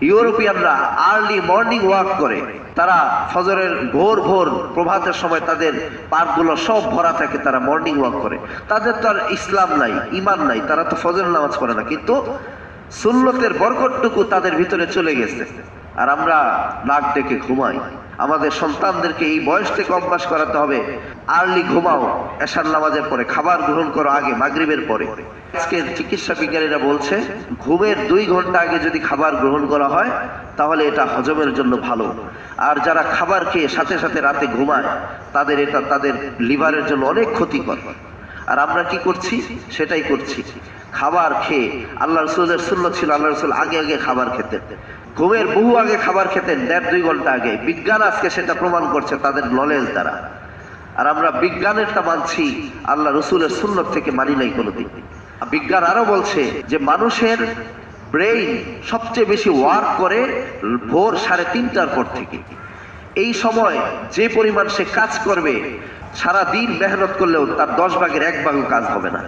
ইউরোপিয়ানরা early morning walk করে। তারা ফজরের ভোর ভোর প্রভাতের সময় তাদের পার্কগুলো সব ভরা থাকে, তারা মর্নিং ওয়াক করে। তাদের তো আর ইসলাম নাই ইমান নাই, তারা তো ফজরের নামাজ পড়ে না। কিন্তু সুন্নতের বরকটটুকু তাদের ভিতরে চলে গেছে। আর আমরা নাক ডেকে ঘুমাই। আমাদের সন্তানদেরকে এই বয়স থেকে অভ্যাস করাতে হবে। আর্লি ঘুমাও, এশার নামাজের পরে, খাবার গ্রহণ করো আগে, মাগরিবের পরে। আজকে চিকিৎসা বিজ্ঞানীরা বলছে, ঘুমের দুই ঘণ্টা আগে যদি খাবার গ্রহণ করা হয়, তাহলে এটা হজমের জন্য ভালো। আর যারা খাবার খেয়ে সাথে সাথে রাতে ঘুমায়, তাদের এটা, তাদের লিভারের জন্য অনেক ক্ষতিকর। আর আমরা কি করছি? সেটাই করছি। খাবার খেয়ে আল্লাহ রসুলের শূন্য ছিল, আল্লাহ রসুল আগে আগে খাবার খেতেন। ঘুমের বহু আগে খাবার খেতেন, দেড় দুই ঘণ্টা আগে। বিজ্ঞান আজকে সেটা প্রমাণ করছে তাদের নলেজ দ্বারা। আর আমরা বিজ্ঞানেরটা মানছি, আল্লাহ রসুলের সুন্নত থেকে মানি নাই কোনোদিন। বিজ্ঞান আরও বলছে যে মানুষের ব্রেইন সবচেয়ে বেশি ওয়ার্ক করে ভোর সাড়ে তিনটার পর থেকে। এই সময় যে পরিমাণ সে কাজ করবে সারা দিন মেহনত করলেও তার দশ ভাগের এক ভাগও কাজ হবে না।